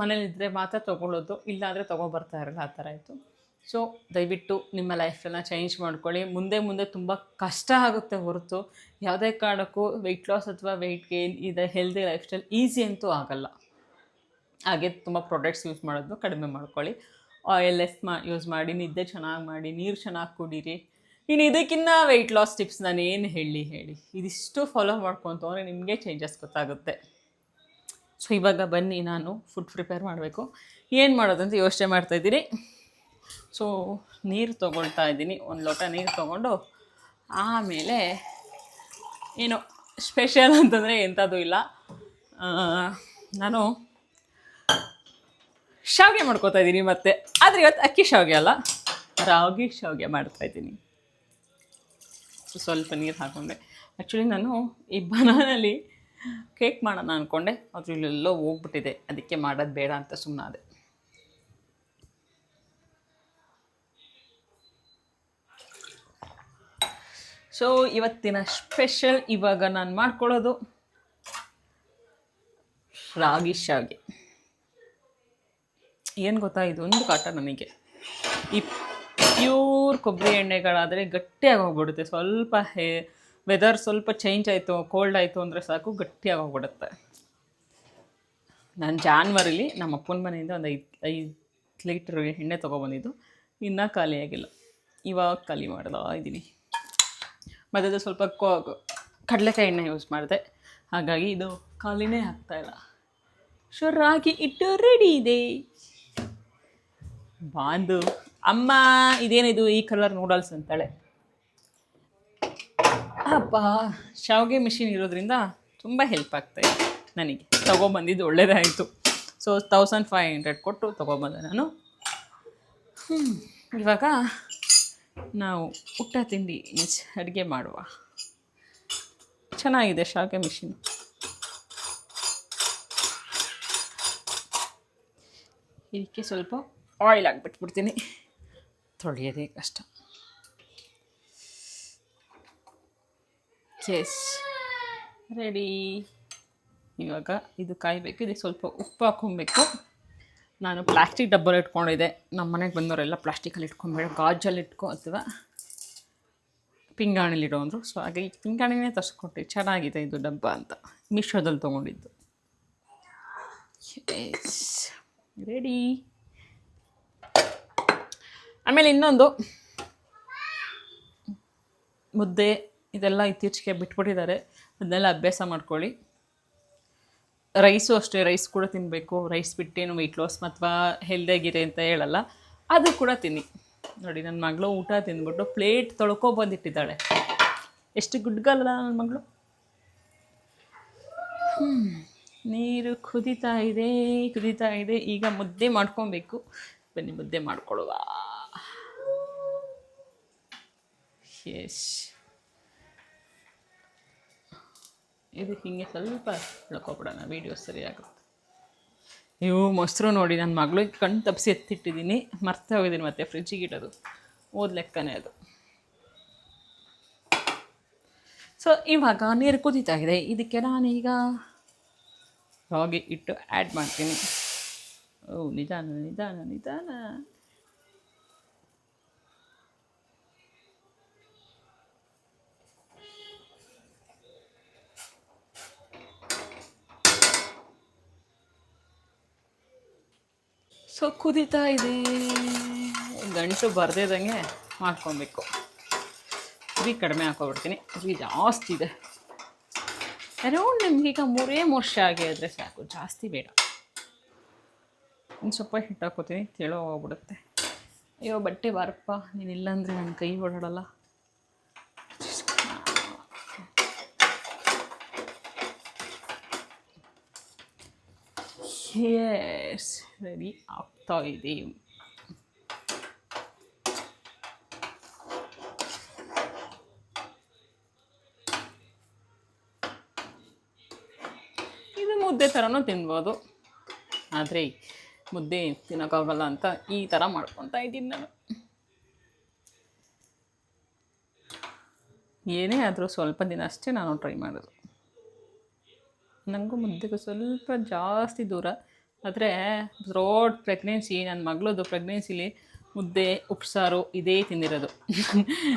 ಮನೇಲಿದ್ದರೆ ಮಾತ್ರ ತೊಗೊಳ್ಳೋದು, ಇಲ್ಲಾಂದರೆ ತೊಗೊಬರ್ತಾ ಇರಲ್ಲ, ಆ ಥರ ಆಯಿತು ಸೊ ದಯವಿಟ್ಟು ನಿಮ್ಮ ಲೈಫನ್ನ ಚೇಂಜ್ ಮಾಡ್ಕೊಳ್ಳಿ. ಮುಂದೆ ಮುಂದೆ ತುಂಬ ಕಷ್ಟ ಆಗುತ್ತೆ ಹೊರತು. ಯಾವುದೇ ಕಾರಣಕ್ಕೂ ವೆಯ್ಟ್ ಲಾಸ್ ಅಥವಾ ವೆಯ್ಟ್ ಗೇನ್ ಇದೆ ಹೆಲ್ದಿ ಲೈಫ್ ಸ್ಟೈಲ್ ಈಸಿ ಅಂತೂ ಆಗಲ್ಲ. ಹಾಗೆ ತುಂಬ ಪ್ರಾಡಕ್ಟ್ಸ್ ಯೂಸ್ ಮಾಡೋದು ಕಡಿಮೆ ಮಾಡ್ಕೊಳ್ಳಿ. ಆಯಿಲ್ ಲೆಸ್ ಮಾ ಯೂಸ್ ಮಾಡಿ, ನಿದ್ದೆ ಚೆನ್ನಾಗಿ ಮಾಡಿ, ನೀರು ಚೆನ್ನಾಗಿ ಕುಡೀರಿ. ಇನ್ನು ಇದಕ್ಕಿಂತ ವೆಯ್ಟ್ ಲಾಸ್ ಟಿಪ್ಸ್ ನಾನು ಏನು ಹೇಳಿ ಹೇಳಿ. ಇದಿಷ್ಟು ಫಾಲೋ ಮಾಡ್ಕೊತು ಅಂದರೆ ನಿಮಗೆ ಚೇಂಜಸ್ ಗೊತ್ತಾಗುತ್ತೆ. ಸೊ ಇವಾಗ ಬನ್ನಿ ನಾನು ಫುಡ್ ಪ್ರಿಪೇರ್ ಮಾಡಬೇಕು. ಏನು ಮಾಡೋದಂತ ಯೋಚನೆ ಮಾಡ್ತಾಯಿದ್ದೀನಿ ಸೊ ನೀರು ತೊಗೊಳ್ತಾ ಇದ್ದೀನಿ. ಒಂದು ಲೋಟ ನೀರು ತೊಗೊಂಡು ಆಮೇಲೆ ಏನು ಸ್ಪೆಷಲ್ ಅಂತಂದರೆ ಎಂಥದ್ದು ಇಲ್ಲ. ನಾನು ಶಾವಿಗೆ ಮಾಡ್ಕೋತಾ ಇದ್ದೀನಿ ಮತ್ತೆ. ಆದರೆ ಇವತ್ತು ಅಕ್ಕಿ ಶಾವಿಗೆ ಅಲ್ಲ, ರಾಗಿ ಶಾವಿಗೆ ಮಾಡ್ತಾ ಇದ್ದೀನಿ. ಸೊ ಸ್ವಲ್ಪ ನೀರು ಹಾಕೊಂಡೆ. ಆ್ಯಕ್ಚುಲಿ ನಾನು ಈ ಬನಾನಲ್ಲಿ ಕೇಕ್ ಮಾಡೋಣ ಅಂದ್ಕೊಂಡೆ ಅದು ಇಲ್ಲೆಲ್ಲೋ ಹೋಗ್ಬಿಟ್ಟಿದೆ. ಅದಕ್ಕೆ ಮಾಡೋದು ಬೇಡ ಅಂತ ಸುಮ್ಮನಾದೆ ಸೊ ಇವತ್ತಿನ ಸ್ಪೆಷಲ್ ಇವಾಗ ನಾನು ಮಾಡ್ಕೊಳ್ಳೋದು ರಾಗಿ ಶಾವಿಗೆ. ಏನು ಗೊತ್ತಾ? ಇದು ಒಂದು ಕಾಟ ನನಗೆ. ಈ ಪ್ಯೂರ್ ಕೊಬ್ಬರಿ ಎಣ್ಣೆಗಳಾದರೆ ಗಟ್ಟಿಯಾಗಿ ಹೋಗ್ಬಿಡುತ್ತೆ. ಸ್ವಲ್ಪ ಹೇ ವೆದರ್ ಸ್ವಲ್ಪ ಚೇಂಜ್ ಆಯಿತು ಕೋಲ್ಡ್ ಆಯಿತು ಅಂದರೆ ಸಾಕು ಗಟ್ಟಿಯಾಗಿ ಹೋಗ್ಬಿಡುತ್ತೆ ನಾನು ಜಾನ್ವರಿಲಿ ನಮ್ಮ ಅಪ್ಪನ ಮನೆಯಿಂದ ಒಂದು ಐದು ಐದು ಲೀಟ್ರ್ ಎಣ್ಣೆ ತೊಗೊಬಂದಿದ್ದು. ಇನ್ನೂ ಖಾಲಿಯಾಗಿಲ್ಲ ಇವಾಗ ಖಾಲಿ ಮಾಡ್ದಾ ಇದ್ದೀನಿ. ಮತ್ತು ಸ್ವಲ್ಪ ಕೋ, ಕಡಲೆಕಾಯಿ ಎಣ್ಣೆ ಯೂಸ್ ಮಾಡಿದೆ. ಹಾಗಾಗಿ ಇದು ಖಾಲಿನೇ ಆಗ್ತಾಯಿಲ್ಲ ಸೊ ರಾಗಿ ಇಟ್ಟು ರೆಡಿ ಇದೆ. ಬಾಂದು. ಅಮ್ಮ, ಇದೇನಿದು ಈ ಕಲರ್ ನೂಡಲ್ಸ್ ಅಂತಾಳೆ. ಅಪ್ಪ, ಶಾವಿಗೆ ಮಿಷಿನ್ ಇರೋದ್ರಿಂದ ತುಂಬ ಹೆಲ್ಪ್ ಆಗ್ತಾಯಿದೆ ನನಗೆ. ತೊಗೊಬಂದಿದ್ದು ಒಳ್ಳೇದಾಯಿತು. ಸೊ ತೌಸಂಡ್ ಫೈವ್ ಹಂಡ್ರೆಡ್ ಕೊಟ್ಟು ತೊಗೊಬಂದೆ ನಾನು. ಇವಾಗ ನಾವು ಊಟ ತಿಂಡಿ ಅಡುಗೆ ಮಾಡುವ. ಚೆನ್ನಾಗಿದೆ ಶಾವಿಗೆ ಮಿಷಿನ್ ಇದಕ್ಕೆ ಸ್ವಲ್ಪ ಆಯಿಲ್ ಹಾಕ್ಬಿಟ್ಬಿಡ್ತೀನಿ. ತೊಳೆಯೋದೇ ಕಷ್ಟ. ಎಸ್ ರೆಡಿ ಇವಾಗ ಇದು ಕಾಯಬೇಕು. ಇದಕ್ಕೆ ಸ್ವಲ್ಪ ಉಪ್ಪು ಹಾಕೊಬೇಕು ನಾನು ಪ್ಲಾಸ್ಟಿಕ್ ಡಬ್ಬಲ್ಲಿ ಇಟ್ಕೊಂಡಿದ್ದೆ. ನಮ್ಮ ಮನೆಗೆ ಬಂದವರೆಲ್ಲ ಪ್ಲಾಸ್ಟಿಕಲ್ಲಿ ಇಟ್ಕೊಂಬೇಡ ಗಾಜಲ್ಲಿ ಇಟ್ಕೊ ಅಥವಾ ಪಿಂಗಾಣಿಲಿ ಇಡೋ ಅಂದರು ಸೊ ಹಾಗಾಗಿ ಪಿಂಗಾಣಿನೇ ತರಿಸ್ಕೊಟ್ಟೆ. ಚೆನ್ನಾಗಿದೆ ಇದು ಡಬ್ಬ ಅಂತ. ಮಿಶೋದಲ್ಲಿ ತೊಗೊಂಡಿದ್ದು. ರೆಡಿ ಆಮೇಲೆ ಇನ್ನೊಂದು. ಮುದ್ದೆ. ಇದೆಲ್ಲ ಇತ್ತೀಚೆಗೆ ಬಿಟ್ಬಿಟ್ಟಿದ್ದಾರೆ. ಅದನ್ನೆಲ್ಲ ಅಭ್ಯಾಸ ಮಾಡ್ಕೊಳ್ಳಿ. ರೈಸು ಅಷ್ಟೇ, ರೈಸ್ ಕೂಡ ತಿನ್ನಬೇಕು ರೈಸ್ ಬಿಟ್ಟೇನು ವೆಯ್ಟ್ ಲಾಸ್ ಅಥವಾ ಹೆಲ್ದಿಯಾಗಿದೆ ಅಂತ ಹೇಳಲ್ಲ. ಅದು ಕೂಡ ತಿನ್ನಿ. ನೋಡಿ ನನ್ನ ಮಗಳು ಊಟ ತಿಂದ್ಬಿಟ್ಟು ಪ್ಲೇಟ್ ತೊಳ್ಕೊ ಬಂದಿಟ್ಟಿದ್ದಾಳೆ. ಎಷ್ಟು ಗುಡ್ಗಲ್ಲ ನನ್ನ ಮಗಳು? ನೀರು ಕುದೀತಾ ಇದೆ ಕುದೀತಾ ಇದೆ. ಈಗ ಮುದ್ದೆ ಮಾಡ್ಕೊಬೇಕು. ಬನ್ನಿ, ಮುದ್ದೆ ಮಾಡ್ಕೊಳ್ಳುವ. ಎಸ್ ಇದು ಹೀಗೆ ಸ್ವಲ್ಪ ಹೇಳ್ಕೊಬಿಡೋಣ ವೀಡಿಯೋ ಸರಿಯಾಗುತ್ತೆ. ಇವು ಮೊಸರು ನೋಡಿ, ನನ್ನ ಮಗಳಿಗೆ ಕಣ್ಣು ತಪ್ಪಿಸಿ ಎತ್ತಿಟ್ಟಿದ್ದೀನಿ. ಮರ್ತೇ ಹೋಗಿದ್ದೀನಿ ಮತ್ತೆ ಫ್ರಿಜ್ಜಿಗೆ ಇಡೋದು. ಓದ್ ಲೆಕ್ಕನೇ ಅದು. ಸೊ ಇವಾಗ ನೀರು ಕುದಿತಾಗಿದೆ ಇದಕ್ಕೆ ನಾನು ಈಗ ರಾಗಿ ಇಟ್ಟು ಆ್ಯಡ್ ಮಾಡ್ತೀನಿ. ಓ, ನಿಧಾನ ನಿಧಾನ ನಿಧಾನ. ಸೊ ಕುದೀತಾ ಇದೆ ಗಂಟು ಬರ್ದಿದಂಗೆ ಮಾಡ್ಕೊಬೇಕು. ಉರಿ ಕಡಿಮೆ ಹಾಕೊಬಿಡ್ತೀನಿ. ಉರಿ ಜಾಸ್ತಿ ಇದೆ. ಅರೌಂಡ್ ಈಗ ಮೂರೇ ಆಗಿ ಆದರೆ ಸಾಕು. ಜಾಸ್ತಿ ಬೇಡ. ಒಂದು ಸ್ವಲ್ಪ ಹಿಟ್ಟು ಹಾಕೋತೀನಿ. ತೆಳೋ ಹೋಗ್ಬಿಡುತ್ತೆ ಅಯ್ಯೋ, ಬಟ್ಟೆ ಬಾರಪ್ಪ. ನೀನು ಇಲ್ಲಾಂದರೆ ನನ್ನ ಕೈ ಓಡಾಡಲ್ಲ. ಎಸ್ ರೆಡಿ ಆಗ್ತಾ ಇದೆ ಇದು ಮುದ್ದೆ ಥರನೂ ತಿನ್ಬೋದು. ಆದರೆ ಮುದ್ದೆ ತಿನ್ನೋಕ್ಕಾಗಲ್ಲ ಅಂತ ಈ ಥರ ಮಾಡ್ಕೊತಾ ಇದ್ದೀನಿ ನಾನು. ಏನೇ ಆದರೂ ಸ್ವಲ್ಪ ದಿನ ಅಷ್ಟೇ ನಾನು ಟ್ರೈ ಮಾಡೋದು. ನನಗೂ ಮುದ್ದೆಗೂ ಸ್ವಲ್ಪ ಜಾಸ್ತಿ ದೂರ. ಆದರೆ ರೋಡ್ ಪ್ರೆಗ್ನೆನ್ಸಿ ನನ್ನ ಮಗಳದು ಪ್ರೆಗ್ನೆನ್ಸಿಲಿ ಮುದ್ದೆ, ಉಪ್ಸಾರು ಇದೇ ತಿಂದಿರೋದು.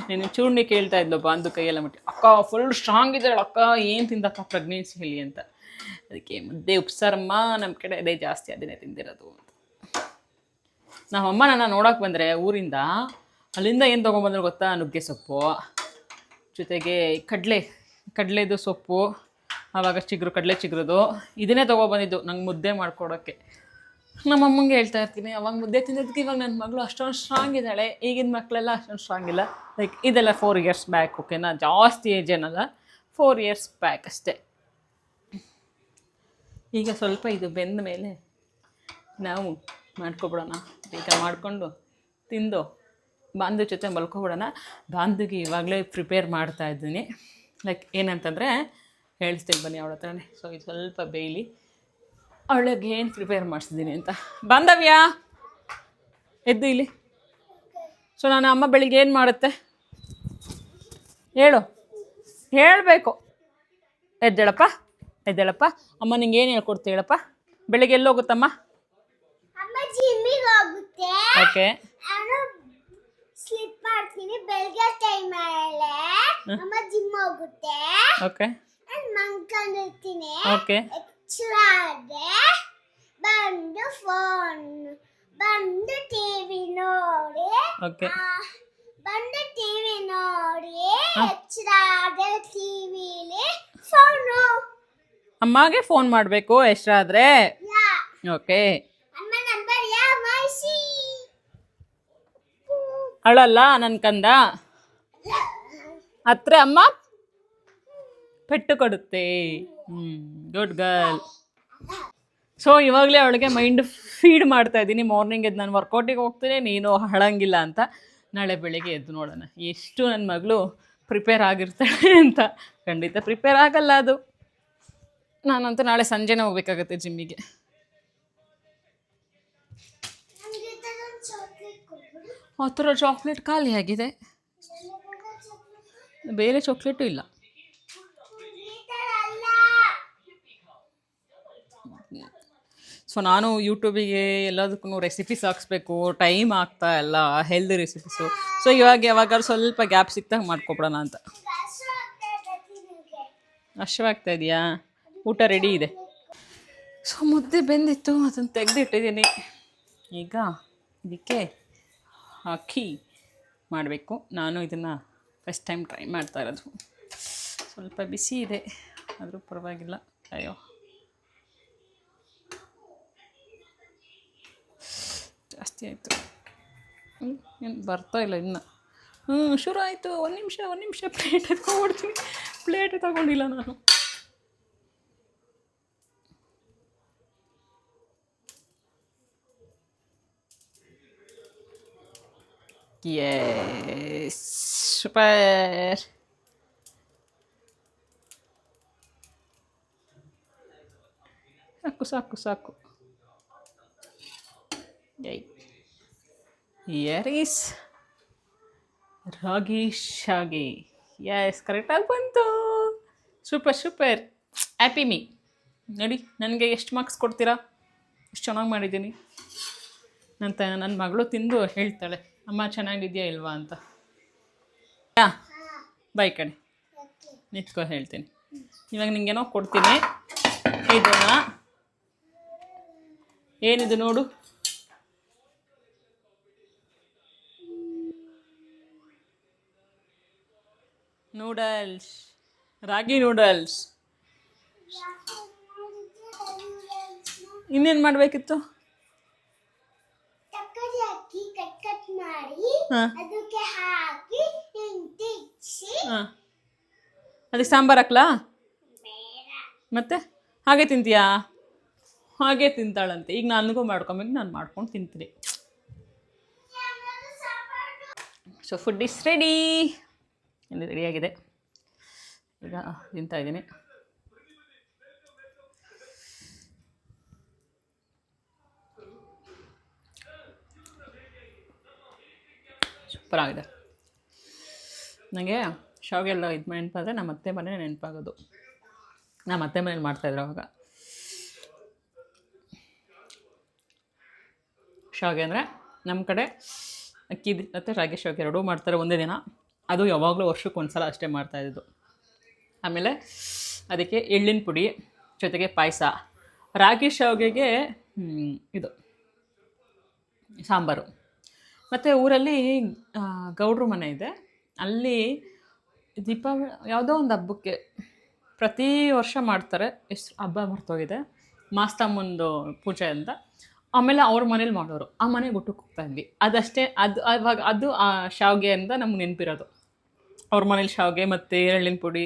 ನೀನು ಚೂರ್ಣಿ ಕೇಳ್ತಾ ಇದ್ಲು ಬಾಂದು ಕೈಯೆಲ್ಲ ಮುಟ್ಟಿ. ಅಕ್ಕ ಫುಲ್ ಸ್ಟ್ರಾಂಗ್ ಇದ್ದಾಳೆ ಅಕ್ಕ, ಏನು ತಿಂದಕ್ಕ ಹೇಳಿ ಅಂತ. ಅದಕ್ಕೆ ಮುದ್ದೆ, ಉಪ್ಸಾರಮ್ಮ ನಮ್ಮ ಕಡೆ ಅದೇ ಜಾಸ್ತಿ ಅದನ್ನೇ ತಿಂದಿರೋದು ಅಂತ. ನಮ್ಮಮ್ಮ ನನ್ನ ನೋಡೋಕೆ ಬಂದರೆ ಊರಿಂದ ಅಲ್ಲಿಂದ ಏನು ತೊಗೊಂಬಂದ್ರೆ ಗೊತ್ತಾ ನುಗ್ಗೆ ಸೊಪ್ಪು. ಜೊತೆಗೆ ಕಡಲೆ, ಕಡಲೆದು ಸೊಪ್ಪು. ಆವಾಗ ಚಿಗುರು, ಕಡಲೆ ಚಿಗುರುದು. ಇದನ್ನೇ ತೊಗೊಬಂದಿದ್ದು ನಂಗೆ ಮುದ್ದೆ ಮಾಡ್ಕೊಡೋಕ್ಕೆ ನಮ್ಮ ಅಮ್ಮಂಗೆ ಹೇಳ್ತಾ ಇರ್ತೀನಿ, ಅವಾಗ ಮುದ್ದೆ ತಿಂದಿದ್ದಕ್ಕೆ ಇವಾಗ ನನ್ನ ಮಗಳು ಅಷ್ಟೊಂದು ಸ್ಟ್ರಾಂಗ್ ಇದ್ದಾಳೆ. ಈಗಿನ ಮಕ್ಕಳೆಲ್ಲ ಅಷ್ಟೊಂದು ಸ್ಟ್ರಾಂಗ್ ಇಲ್ಲ. ಲೈಕ್ ಇದೆಲ್ಲ ಫೋರ್ ಇಯರ್ಸ್ ಬ್ಯಾಕ್ ಓಕೆನಾ ಜಾಸ್ತಿ ಏಜ್ ಏನಲ್ಲ. ಫೋರ್ ಇಯರ್ಸ್ ಬ್ಯಾಕ್ ಅಷ್ಟೇ. ಈಗ ಸ್ವಲ್ಪ ಇದು ಬೆಂದ ಮೇಲೆ ನಾವು ಮಾಡ್ಕೊಬಿಡೋಣ. ಬೇಗ ಮಾಡಿಕೊಂಡು ತಿಂದು ಬಾಂಧು ಜೊತೆ ಮಲ್ಕೊಬಿಡೋಣ. ಬಾಂಧುಗೆ ಇವಾಗಲೇ ಪ್ರಿಪೇರ್ ಮಾಡ್ತಾ ಇದ್ದೀನಿ. ಲೈಕ್ ಏನಂತಂದರೆ ಹೇಳ್ತೀನಿ ಬನ್ನಿ ಅವಳ ಹತ್ರನೇ. ಸೊ ಇದು ಸ್ವಲ್ಪ ಬೇಯಲಿ. ಅವಳಿಗೆ ಏನು ಪ್ರಿಪೇರ್ ಮಾಡಿಸಿದ್ದೀನಿ ಅಂತ. ಬಂದವ್ಯಾ ಎದ್ದು ಇಲ್ಲಿ. ಸೊ ನಾನು ಅಮ್ಮ ಬೆಳಿಗ್ಗೆ ಏನು ಮಾಡುತ್ತೆ? ಹೇಳು. ಹೇಳಬೇಕು. ಎದ್ದೇಳಪ್ಪ ಎದ್ದೇಳಪ್ಪ. ಅಮ್ಮ ನಿಂಗೆ ಏನು ಹೇಳ್ಕೊಡ್ತೀವಿ ಹೇಳಪ್ಪ. ಬೆಳಿಗ್ಗೆ ಎಲ್ಲಿ ಹೋಗುತ್ತಮ್ಮ? ಓಕೆ. ಸ್ಲಿಪ್ ಮಾಡ್ತೀನಿ. ಬೆಳಗ್ಗೆ ಟೈಮ್ ಅಮ್ಮ ಜಿಮ್ ಹೋಗುತ್ತೆ. ಓಕೆ. ನಾನು ಮನ್ಕೊಂಡಿರ್ತೀನಿ ಓಕೆ ಬಂದು ಫೋನ್ ಬಂದು ಟಿವಿ ನೋಡಿ. ಓಕೆ ಬಂದು ಟಿವಿ ನೋಡಿ. ಎಚ್ಚರಾದೆ ಟಿವಿಲಿ ಫೋನು ಅಮ್ಮಗೆ ಫೋನ್ ಮಾಡಬೇಕು ಎಷ್ಟಾದ್ರೆ? ಯಾ. ಓಕೆ ಅಮ್ಮ ನಂಬರ್ ಯಾ ಮೈಸಿ ಅಳಲ್ಲ ನನ್ನ ಕಂದ? ಹತ್ರ ಅಮ್ಮ? ಪೆಟ್ಟು ಕೊಡುತ್ತೆ. ಗುಡ್ ಗರ್ಲ್ ಸೊ ಇವಾಗಲೇ ಅವಳಿಗೆ ಮೈಂಡ್ ಫೀಡ್ ಮಾಡ್ತಾ ಇದ್ದೀನಿ. ಮಾರ್ನಿಂಗ್ ಎದ್ದು ನಾನು ವರ್ಕೌಟಿಗೆ ಹೋಗ್ತೀನಿ, ನೀನು ಹಳಂಗಿಲ್ಲ ಅಂತ. ನಾಳೆ ಬೆಳಿಗ್ಗೆ ಎದ್ದು ನೋಡೋಣ. ಎಷ್ಟು ನನ್ನ ಮಗಳು ಪ್ರಿಪೇರ್ ಆಗಿರ್ತಾಳೆ ಅಂತ. ಖಂಡಿತ ಪ್ರಿಪೇರ್ ಆಗಲ್ಲ ಅದು. ನಾನಂತೂ ನಾಳೆ ಸಂಜೆನೇ ಹೋಗ್ಬೇಕಾಗತ್ತೆ ಜಿಮ್ಮಿಗೆ ಆ ಥರ ಚಾಕ್ಲೇಟ್ ಖಾಲಿಯಾಗಿದೆ. ಬೇರೆ ಚಾಕ್ಲೇಟು ಇಲ್ಲ ಈ ಥರ ಅಲ್ಲ ಸೊ ನಾನು ಯೂಟ್ಯೂಬಿಗೆ ಎಲ್ಲದಕ್ಕೂ ರೆಸಿಪೀಸ್ ಹಾಕ್ಸ್ಬೇಕು ಟೈಮ್ ಆಗ್ತಾ ಇಲ್ಲ ಹೆಲ್ದಿ ರೆಸಿಪೀಸು ಸೊ ಇವಾಗ ಯಾವಾಗಾದ್ರು ಸ್ವಲ್ಪ ಗ್ಯಾಪ್ ಸಿಕ್ತಾಗ ಮಾಡ್ಕೊಬಿಡೋಣ ಅಂತ. ಹಶ್ವಾಗ್ತಾ ಇದೆಯಾ? ಊಟ ರೆಡಿ ಇದೆ. ಸೊ ಮುದ್ದೆ ಬೆಂದಿತ್ತು, ಅದನ್ನು ತೆಗೆದಿಟ್ಟಿದ್ದೀನಿ. ಈಗ ಇದಕ್ಕೆ ಹಾಕಿ ಮಾಡಬೇಕು. ನಾನು ಇದನ್ನು ಫಸ್ಟ್ ಟೈಮ್ ಟ್ರೈ ಮಾಡ್ತಾ ಇರೋದು. ಸ್ವಲ್ಪ ಬಿಸಿ ಇದೆ, ಆದರೂ ಪರವಾಗಿಲ್ಲ. ಅಯ್ಯೋ. ಜಾಸ್ತಿ ಆಯಿತು. ಏನು ಬರ್ತಾ ಇಲ್ಲ ಇನ್ನು. ಹ್ಞೂ ಶುರು ಆಯಿತು. ಒಂದು ನಿಮಿಷ ಒಂದು ನಿಮಿಷ ಪ್ಲೇಟ್ ಎತ್ಕೊಂಡ್ಬಿಡ್ತೀನಿ. ಪ್ಲೇಟ್ ತಗೊಂಡಿಲ್ಲ ನಾನು. Yes, super. ಸಾಕು ಸಾಕು ಸಾಕು. ಯೈ ಹಿಯರ್ ಈಸ್ ರಾಗಿ ಶಾಗಿ ಎಸ್ ಕರೆಕ್ಟಾಗಿ ಬಂತು. ಸೂಪರ್ ಸೂಪರ್ ಹ್ಯಾಪಿ ಮೀ ನೋಡಿ, ನನಗೆ ಎಷ್ಟು ಮಾರ್ಕ್ಸ್ ಕೊಡ್ತೀರಾ? ಎಷ್ಟು ಚೆನ್ನಾಗಿ ಮಾಡಿದ್ದೀನಿ. ಅಂತ ನನ್ನ ಮಗಳು ತಿಂದು ಹೇಳ್ತಾಳೆ, ಅಮ್ಮ ಚೆನ್ನಾಗಿದೆಯಾ ಇಲ್ವಾ ಅಂತ. ಯಾ ಬಾಯ್ ಕಡೆ ನಿಂತ್ಕೊ, ಹೇಳ್ತೀನಿ. ಇವಾಗ ನಿಂಗೇನೋ ಕೊಡ್ತೀನಿ. ಇದನ್ನ. ಏನಿದು ನೋಡು. ನೂಡಲ್ಸ್ ರಾಗಿ ನೂಡಲ್ಸ್ ಇನ್ನೇನು ಮಾಡಬೇಕಿತ್ತು? ಅದಕ್ಕೆ ಸಾಂಬಾರು ಹಾಕ್ಲಾ? ಮತ್ತೆ? ಹಾಗೆ ತಿಂತೀಯಾ? ಹಾಗೆ ತಿಂತಾಳಂತೆ. ಈಗ ನನಗೂ ಮಾಡ್ಕೊಬೇಕು ನಾನು ಮಾಡ್ಕೊಂಡು ತಿಂತೀನಿ. ಸೊ ಫುಡ್ ಇಸ್ ರೆಡಿ ಇಲ್ಲಿ ರೆಡಿಯಾಗಿದೆ ಈಗ ತಿಂತಾ ಇದ್ದೀನಿ. ಸೂಪರ್ ಆಗಿದೆ. ನನಗೆ ಶಾವಿಗೆ ಎಲ್ಲ ಇದು ನೆನಪಾದರೆ ನಮ್ಮ ಅತ್ತೆ ಮನೆ ನೆನಪಾಗೋದು. ನಮ್ಮ ಅತ್ತೆ ಮನೇಲಿ ಮಾಡ್ತಾಯಿದ್ರು ಅವಾಗ. ಶಾವಿಗೆ ಅಂದರೆ ನಮ್ಮ ಕಡೆ ಅಕ್ಕಿ, ಮತ್ತು ರಾಗಿ ಶಾವಿಗೆ ಎರಡೂ ಮಾಡ್ತಾರೆ ಒಂದೇ ದಿನ. ಅದು ಯಾವಾಗಲೂ ವರ್ಷಕ್ಕೆ ಒಂದು ಸಲ ಅಷ್ಟೇ ಮಾಡ್ತಾಯಿದ್ದು ಆಮೇಲೆ ಅದಕ್ಕೆ ಎಳ್ಳಿನ ಪುಡಿ, ಜೊತೆಗೆ ಪಾಯಸ. ರಾಗಿ ಶಾವಿಗೆಗೆ ಇದು, ಸಾಂಬಾರು. ಮತ್ತು ಊರಲ್ಲಿ ಗೌಡ್ರು ಗೌಡ್ರ ಮನೆ ಇದೆ. ಅಲ್ಲಿ ದೀಪಾವಳಿ, ಯಾವುದೋ ಒಂದು ಹಬ್ಬಕ್ಕೆ ಪ್ರತಿ ವರ್ಷ ಮಾಡ್ತಾರೆ. ಎಷ್ಟು ಹಬ್ಬ ಮರ್ತೋಗಿದೆ. ಮಾಸ್ತಮ್ಮಂದು ಪೂಜೆ ಅಂತ. ಆಮೇಲೆ ಅವ್ರ ಮನೇಲಿ ಮಾಡೋರು. ಆ ಮನೆಗೆ ಊಟಕ್ಕೆ ಹೋಗ್ತಾ ಇದ್ವಿ. ಅದಷ್ಟೇ, ಅದು ಅವಾಗ ಅದು ಆ ಶಾವಿಗೆ ಅಂತ ನಮ್ಗೆ ನೆನಪಿರೋದು. ಅವ್ರ ಮನೇಲಿ ಶಾವಿಗೆ ಮತ್ತು ಎಳ್ಳಿನ ಪುಡಿ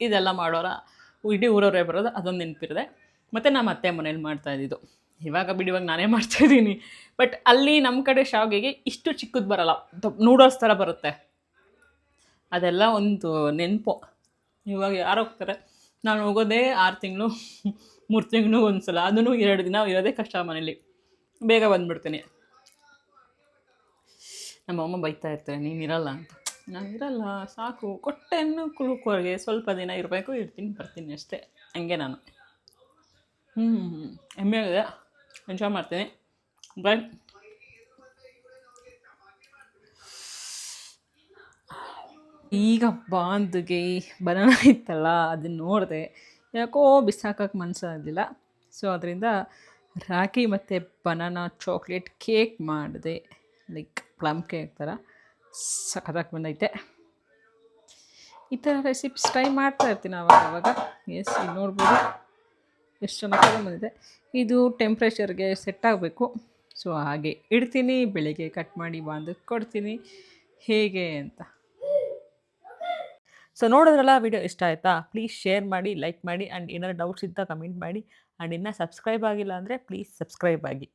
ಇದೆಲ್ಲ ಮಾಡೋರ, ಇಡೀ ಊರವರೇ ಬರೋದು ಅದೊಂದು ನೆನಪಿರದೆ ಮತ್ತು ನಮ್ಮ ಅತ್ತೆ ಮನೇಲಿ ಮಾಡ್ತಾ ಇದ್ದಿದ್ದು. ಇವಾಗ ಬಿಡಿ, ಇವಾಗ ನಾನೇ ಮಾಡ್ತಾಯಿದ್ದೀನಿ ಬಟ್ ಅಲ್ಲಿ ನಮ್ಮ ಕಡೆ ಶಾವಿಗೆಗೆ ಇಷ್ಟು ಚಿಕ್ಕದು ಬರಲ್ಲ. ನೂಡಲ್ಸ್ ಥರ ಬರುತ್ತೆ. ಅದೆಲ್ಲ ಒಂದು ನೆನಪು. ಇವಾಗ ಯಾರು ಹೋಗ್ತಾರೆ? ನಾನು ಹೋಗೋದೇ ಆರು ತಿಂಗಳು, ಮೂರು ತಿಂಗಳು ಒಂದು ಸಲ ಅದನ್ನು ಎರಡು ದಿನ ಇರೋದೇ ಕಷ್ಟ ಮನೇಲಿ. ಬೇಗ ಬಂದುಬಿಡ್ತೀನಿ. ನಮ್ಮಮ್ಮ ಬೈತಾ ಇರ್ತಾರೆ, ನೀನು ಅಂತ. ನಾನು ಇರಲ್ಲ, ಸಾಕು. ಕೊಟ್ಟೆನ್ನು ಕುಳುಕೋರಿಗೆ ಸ್ವಲ್ಪ ದಿನ ಇರಬೇಕು ಇರ್ತೀನಿ ಬರ್ತೀನಿ ಅಷ್ಟೇ. ಹಂಗೆ ನಾನು. ಹ್ಞೂ ಹೆಮ್ಮೆ ಇದೆ ಎಂಜಾಯ್ ಮಾಡ್ತೀನಿ. ಬಾಯ್ ಈಗ ಬಾಂದಿಗೆ ಬನಾನ ಇತ್ತಲ್ಲ, ಅದನ್ನ ನೋಡಿದೆ. ಯಾಕೋ ಬಿಸಾಕಕ್ಕೆ ಮನಸ್ಸಾಗಲಿಲ್ಲ ಸೊ ಅದರಿಂದ ರಾಗಿ ಮತ್ತು ಬನಾನಾ ಚಾಕ್ಲೇಟ್ ಕೇಕ್ ಮಾಡಿದೆ. ಲೈಕ್ ಪ್ಲಮ್ ಕೇಕ್ ಥರ ಸಖತ್ತಾಗಿ ಬಂದೈತೆ. ಈ ಥರ ರೆಸಿಪೀಸ್ ಟ್ರೈ ಮಾಡ್ತಾ ಇರ್ತೀನಿ ಅವಾಗ ಅವಾಗ ಎಸ್ ನೋಡ್ಬೋದು. ಎಷ್ಟು ಚೆನ್ನಾಗಿ ಬಂದಿದೆ. ಇದು ಟೆಂಪ್ರೇಚರ್ಗೆ ಸೆಟ್ ಆಗಬೇಕು. ಸೊ ಹಾಗೆ ಇಡ್ತೀನಿ. ಬೆಳಿಗ್ಗೆ ಕಟ್ ಮಾಡಿ ಬಾಂದು ಕೊಡ್ತೀನಿ. ಹೇಗೆ ಅಂತ. ಸೊ ನೋಡಿದ್ರಲ್ಲ ವಿಡಿಯೋ ಇಷ್ಟ ಆಯಿತಾ? ಪ್ಲೀಸ್ ಶೇರ್ ಮಾಡಿ ಲೈಕ್ ಮಾಡಿ ಆ್ಯಂಡ್ ಏನಾದ್ರು ಡೌಟ್ಸ್ ಇದ್ದ ಕಮೆಂಟ್ ಮಾಡಿ. ಆ್ಯಂಡ್ ಇನ್ನೂ ಸಬ್ಸ್ಕ್ರೈಬ್ ಆಗಿಲ್ಲ ಅಂದರೆ ಪ್ಲೀಸ್ ಸಬ್ಸ್ಕ್ರೈಬ್ ಆಗಿ.